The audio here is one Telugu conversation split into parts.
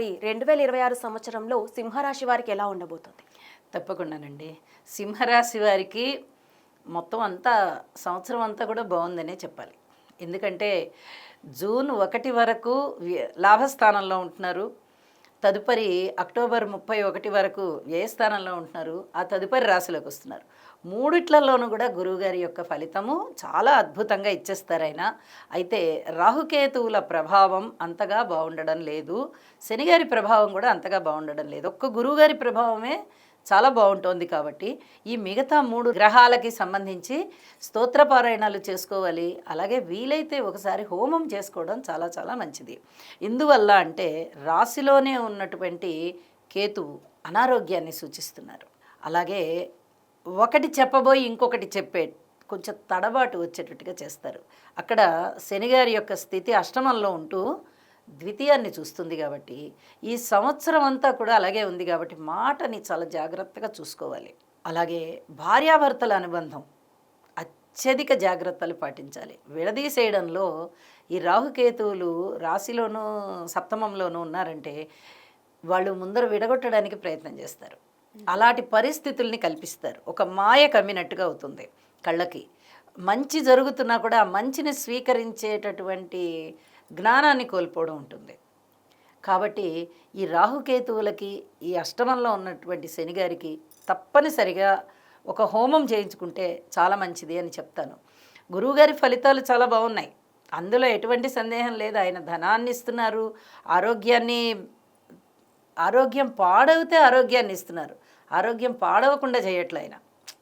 మరి రెండు వేల ఇరవై ఆరు సంవత్సరంలో సింహరాశి వారికి ఎలా ఉండబోతుంది? తప్పకుండానండి. సింహరాశి వారికి మొత్తం అంతా సంవత్సరం అంతా కూడా బాగుందనే చెప్పాలి. ఎందుకంటే జూన్ ఒకటి వరకు లాభస్థానంలో ఉంటున్నారు. తదుపరి అక్టోబర్ ముప్పై ఒకటి వరకు వ్యయస్థానంలో ఉంటున్నారు? ఆ తదుపరి రాశిలోకి వస్తున్నారు. మూడిట్లలోనూ కూడా గురువుగారి యొక్క ఫలితము చాలా అద్భుతంగా ఇచ్చేస్తారు ఆయన. అయితే రాహుకేతువుల ప్రభావం అంతగా బాగుండడం లేదు. శనిగారి ప్రభావం కూడా అంతగా బాగుండడం లేదు. ఒక్క గురువుగారి ప్రభావమే చాలా బాగుంటుంది కాబట్టి ఈ మిగతా మూడు గ్రహాలకి సంబంధించి స్తోత్రపారాయణాలు చేసుకోవాలి. అలాగే వీలైతే ఒకసారి హోమం చేసుకోవడం చాలా చాలా మంచిది. ఎందువల్ల అంటే రాశిలోనే ఉన్నటువంటి కేతువు అనారోగ్యాన్ని సూచిస్తున్నారు. అలాగే ఒకటి చెప్పబోయి ఇంకొకటి చెప్పే కొంచెం తడబాటు వచ్చేటట్టుగా చేస్తారు. అక్కడ శనిగారి యొక్క స్థితి అష్టమంలో ఉంటూ ద్వితీయాన్ని చూస్తుంది కాబట్టి ఈ సంవత్సరం అంతా కూడా అలాగే ఉంది కాబట్టి మాటని చాలా జాగ్రత్తగా చూసుకోవాలి. అలాగే భార్యాభర్తల అనుబంధం అత్యధిక జాగ్రత్తలు పాటించాలి. విడదీసేయడంలో ఈ రాహుకేతువులు రాశిలోనూ సప్తమంలోనూ ఉన్నారంటే వాళ్ళు ముందర విడగొట్టడానికి ప్రయత్నం చేస్తారు. అలాంటి పరిస్థితుల్ని కల్పిస్తారు. ఒక మాయ కమ్మినట్టుగా అవుతుంది కళ్ళకి. మంచి జరుగుతున్నా కూడా మంచిని స్వీకరించేటటువంటి జ్ఞానాన్ని కోల్పోవడం ఉంటుంది. కాబట్టి ఈ రాహుకేతువులకి ఈ అష్టమంలో ఉన్నటువంటి శనిగారికి తప్పనిసరిగా ఒక హోమం చేయించుకుంటే చాలా మంచిది అని చెప్తాను. గురువుగారి ఫలితాలు చాలా బాగున్నాయి. అందులో ఎటువంటి సందేహం లేదు. ఆయన ధనాన్ని ఇస్తున్నారు. ఆరోగ్యాన్ని ఆరోగ్యం పాడవుతే ఆరోగ్యాన్ని ఇస్తున్నారు. ఆరోగ్యం పాడవకుండా చేయట్లే ఆయన.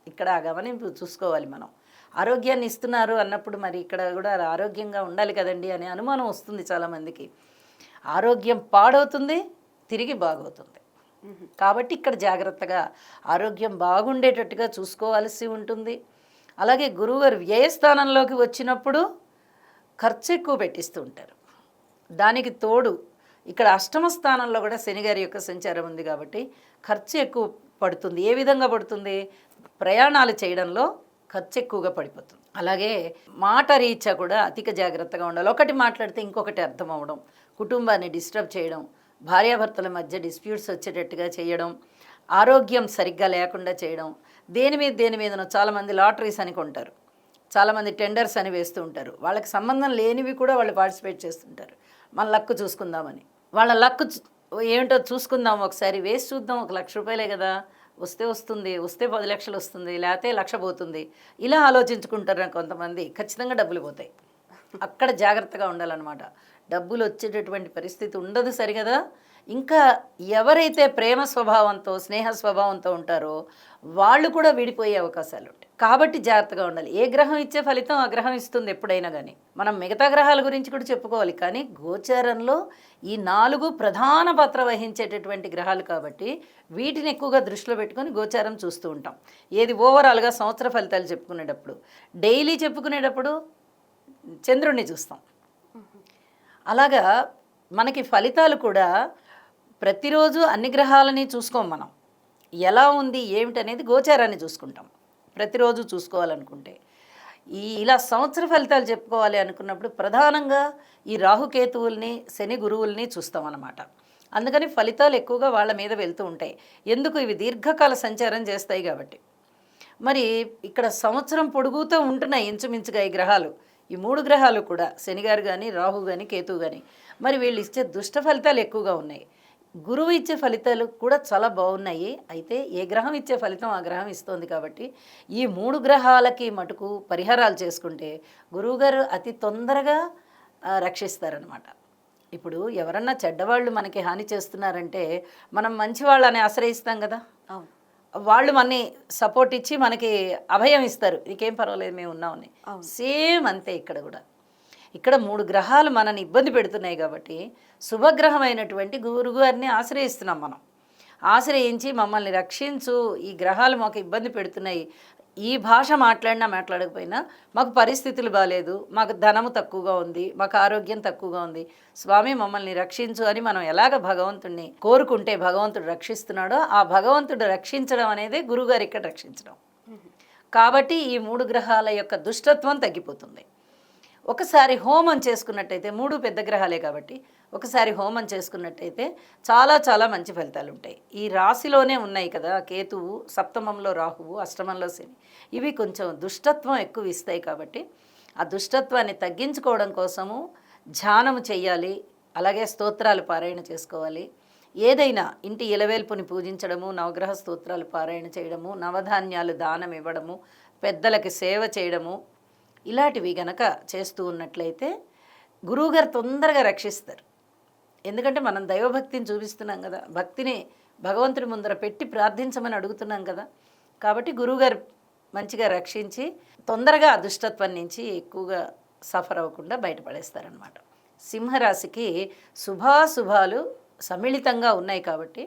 ఇక్కడ ఆ గమనింపు చూసుకోవాలి మనం. ఆరోగ్యాన్ని ఇస్తున్నారు అన్నప్పుడు మరి ఇక్కడ కూడా ఆరోగ్యంగా ఉండాలి కదండి అనే అనుమానం వస్తుంది చాలామందికి. ఆరోగ్యం పాడవుతుంది తిరిగి బాగవుతుంది. కాబట్టి ఇక్కడ జాగ్రత్తగా ఆరోగ్యం బాగుండేటట్టుగా చూసుకోవాల్సి ఉంటుంది. అలాగే గురువుగారు వ్యయస్థానంలోకి వచ్చినప్పుడు ఖర్చు ఎక్కువ పెట్టిస్తూ ఉంటారు. దానికి తోడు ఇక్కడ అష్టమ స్థానంలో కూడా శనిగారి యొక్క సంచారం ఉంది కాబట్టి ఖర్చు ఎక్కువ పడుతుంది. ఏ విధంగా పడుతుంది? ప్రయాణాలు చేయడంలో ఖర్చు ఎక్కువగా పడిపోతుంది. అలాగే మాట రీత్యా కూడా అధిక జాగ్రత్తగా ఉండాలి. ఒకటి మాట్లాడితే ఇంకొకటి అర్థం అవ్వడం కుటుంబాన్ని డిస్టర్బ్ చేయడం భార్యాభర్తల మధ్య డిస్ప్యూట్స్ వచ్చేటట్టుగా చేయడం ఆరోగ్యం సరిగ్గా లేకుండా చేయడం దేని మీద దేని మీదనో చాలామంది లాటరీస్ అని కొంటారు. చాలామంది టెండర్స్ అని వేస్తూ ఉంటారు. వాళ్ళకి సంబంధం లేనివి కూడా వాళ్ళు పార్టిసిపేట్ చేస్తుంటారు. మన లక్ చూసుకుందామని. వాళ్ళ లక్ ఏమిటో చూసుకుందాం ఒకసారి. వేసి చూద్దాం. ఒక లక్ష రూపాయలే కదా. వస్తే వస్తుంది వస్తే పది లక్షలు వస్తుంది లేకపోతే లక్ష పోతుంది. ఇలా ఆలోచించుకుంటారు కొంతమంది. ఖచ్చితంగా డబ్బులు పోతాయి. అక్కడ జాగ్రత్తగా ఉండాలన్నమాట. డబ్బులు వచ్చేటటువంటి పరిస్థితి ఉండదు సరిగదా? ఇంకా ఎవరైతే ప్రేమ స్వభావంతో స్నేహ స్వభావంతో ఉంటారో వాళ్ళు కూడా విడిపోయే అవకాశాలు ఉంటాయి. కాబట్టి జాగ్రత్తగా ఉండాలి. ఏ గ్రహం ఇచ్చే ఫలితం ఆ గ్రహం ఇస్తుంది ఎప్పుడైనా కానీ మనం మిగతా గ్రహాల గురించి కూడా చెప్పుకోవాలి. కానీ గోచారంలో ఈ నాలుగు ప్రధాన పాత్ర వహించేటటువంటి గ్రహాలు కాబట్టి వీటిని ఎక్కువగా దృష్టిలో పెట్టుకొని గోచారం చూస్తూ ఉంటాం. ఏది ఓవరాల్గా సంవత్సర ఫలితాలు చెప్పుకునేటప్పుడు డైలీ చెప్పుకునేటప్పుడు చంద్రుడిని చూస్తాం. అలాగా మనకి ఫలితాలు కూడా ప్రతిరోజు అన్ని గ్రహాలని చూసుకోం మనం. ఎలా ఉంది ఏమిటనేది గోచారాన్ని చూసుకుంటాం. ప్రతిరోజు చూసుకోవాలనుకుంటే. ఈ ఇలా సంవత్సర ఫలితాలు చెప్పుకోవాలి అనుకున్నప్పుడు ప్రధానంగా ఈ రాహుకేతువుల్ని శని గురువుల్ని చూస్తాం అన్నమాట. అందుకని ఫలితాలు ఎక్కువగా వాళ్ళ మీద వెళ్తూ ఉంటాయి. ఎందుకు? ఇవి దీర్ఘకాల సంచారం చేస్తాయి కాబట్టి. మరి ఇక్కడ సంవత్సరం పొడుగుతూ ఉంటున్నాయి ఇంచుమించుగా ఈ గ్రహాలు. ఈ మూడు గ్రహాలు కూడా శనిగారు కానీ రాహు కానీ కేతువు కానీ మరి వీళ్ళు ఇచ్చే దుష్ట ఫలితాలు ఎక్కువగా ఉన్నాయి. గురువు ఇచ్చే ఫలితాలు కూడా చాలా బాగున్నాయి. అయితే ఏ గ్రహం ఇచ్చే ఫలితం ఆ గ్రహం ఇస్తోంది కాబట్టి ఈ మూడు గ్రహాలకి మటుకు పరిహారాలు చేసుకుంటే గురువుగారు అతి తొందరగా రక్షిస్తారనమాట ఇప్పుడు ఎవరన్నా చెడ్డవాళ్ళు మనకి హాని చేస్తున్నారంటే మనం మంచి వాళ్ళని ఆశ్రయిస్తాం కదా. అవును. వాళ్ళు మనని సపోర్ట్ ఇచ్చి మనకి అభయం ఇస్తారు. నీకేం పర్వాలేదు మేము ఉన్నామని. సేమ్ అంతే ఇక్కడ కూడా. ఇక్కడ మూడు గ్రహాలు మనని ఇబ్బంది పెడుతున్నాయి కాబట్టి శుభగ్రహమైనటువంటి గురుగారిని ఆశ్రయిస్తున్నాం మనం. ఆశ్రయించి మమ్మల్ని రక్షించు. ఈ గ్రహాలు మాకు ఇబ్బంది పెడుతున్నాయి. ఈ భాష మాట్లాడినా మాట్లాడకపోయినా మాకు పరిస్థితులు బాగాలేదు మాకు ధనము తక్కువగా ఉంది. మాకు ఆరోగ్యం తక్కువగా ఉంది. స్వామి మమ్మల్ని రక్షించు అని మనం ఎలాగ భగవంతుడిని కోరుకుంటే భగవంతుడు రక్షిస్తున్నాడో ఆ భగవంతుడు రక్షించడం అనేది గురుగారు ఇక్కడ రక్షించడం. కాబట్టి ఈ మూడు గ్రహాల యొక్క దుష్టత్వం తగ్గిపోతుంది. ఒకసారి హోమం చేసుకున్నట్టయితే మూడు పెద్ద గ్రహాలే కాబట్టి ఒకసారి హోమం చేసుకున్నట్టయితే చాలా చాలా మంచి ఫలితాలు ఉంటాయి. ఈ రాశిలోనే ఉన్నాయి కదా కేతువు సప్తమంలో రాహువు అష్టమంలో శని. ఇవి కొంచెం దుష్టత్వం ఎక్కువ ఇస్తాయి కాబట్టి ఆ దుష్టత్వాన్ని తగ్గించుకోవడం కోసము ధ్యానము చేయాలి అలాగే స్తోత్రాలు పారాయణ చేసుకోవాలి. ఏదైనా ఇంటి ఇలవేల్పుని పూజించడము నవగ్రహ స్తోత్రాలు పారాయణ చేయడము నవధాన్యాలు దానం ఇవ్వడము పెద్దలకి సేవ చేయడము ఇలాంటివి గనక చేస్తూ ఉన్నట్లయితే గురువుగారు తొందరగా రక్షిస్తారు. ఎందుకంటే మనం దైవభక్తిని చూపిస్తున్నాం కదా భక్తిని భగవంతుడి ముందర పెట్టి ప్రార్థించమని అడుగుతున్నాం కదా కాబట్టి గురువుగారు మంచిగా రక్షించి తొందరగా అదృష్టత్వం నుంచి ఎక్కువగా సఫర్ అవ్వకుండా బయటపడేస్తారనమాట సింహరాశికి శుభాశుభాలు సమ్మిళితంగా ఉన్నాయి కాబట్టి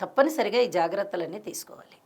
తప్పనిసరిగా ఈ జాగ్రత్తలన్నీ తీసుకోవాలి.